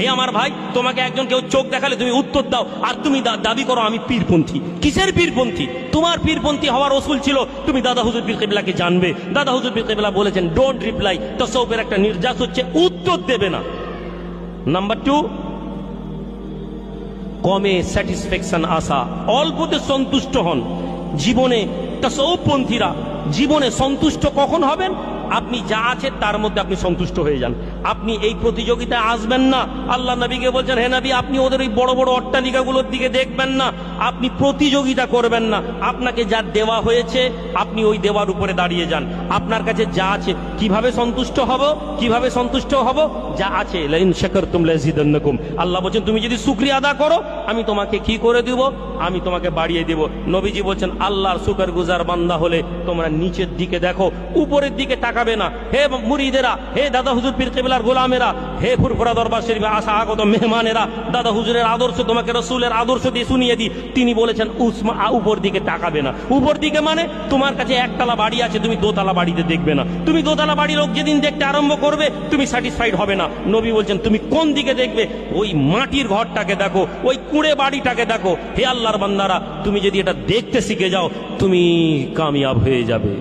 হে আমার ভাই, তোমাকে একজন কেউ চোখ দেখালে তুমি উত্তর দাও, আর তুমি দাবি করো আমি পীরপন্থী। কিসের পীরপন্থী? তোমার পীরপন্থী হওয়ার ওসুল ছিল, তুমি দাদা হুজুর পীর কেবলাকে জানবে। দাদা হুজুর পীর কেবলা বলেছেন ডোন্ট রিপ্লাই তসৌফের একটা নির্যাস হচ্ছে, উত্তর দেবে না। নাম্বার টু কমে স্যাটিসফ্যাকশন আসা। অল্পতে সন্তুষ্ট হন। জীবনে তসৌপন্থীরা জীবনে সন্তুষ্ট কখন হবেন? আপনি যা আছে তার মধ্যে আপনি সন্তুষ্ট হয়ে যান। আপনি এই প্রতিযোগিতায় আসবেন না। আল্লাহ নবীকে বলছেন, হে নবী, আপনি ওদের ওই বড় বড় অট্টালিকাগুলোর দিকে দেখবেন না। আপনি প্রতিযোগিতা করবেন না। আপনাকে যা দেওয়া হয়েছে, আপনি ওই দেওয়ার উপরে দাঁড়িয়ে যান। আপনার কাছে যা আছে, কীভাবে সন্তুষ্ট হব, কীভাবে সন্তুষ্ট হব? যা আছে, লাইন শাকারতুম লাযিদান্নাকুম আল্লাহ বলছেন, তুমি যদি শুকরিয়া আদা করো, আমি তোমাকে কি করে দিব? আমি তোমাকে বাড়িয়ে দেব। নবীজি বলছেন, আল্লাহর শুকর গুজার বান্দা হলে তোমরা নিচের দিকে দেখো, উপরের দিকে তাকাবে না। হে মুরিদেরা, হে দাদা হুজুর পীর কেবলার গোলামেরা, হে ফুরফুরা দরবার শরীফে আসা আগত মেহমানেরা, দাদা হুজুরের আদর্শ তোমাকে রসুলের আদর্শ দিয়ে শুনিয়ে দিই। তিনি বলেছেন, উসমা উপর দিকে তাকাবে না। উপর দিকে মানে তোমার কাছে একতলা বাড়ি আছে, তুমি দোতলা বাড়িতে দেখবে না। তুমি দোতলা বাড়ি লোক যেদিন দেখতে আরম্ভ করবে, তুমি স্যাটিসফাইড হবে না। নবী বলছেন, তুমি কোন দিকে দেখবে? ওই মাটির ঘরটাকে দেখো, ওই কুড়ে বাড়িটাকে দেখো। হে আল্লাহর বান্দারা তুমি যদি এটা দেখতে শিখে যাও তুমি কামিয়াব হয়ে যাবে।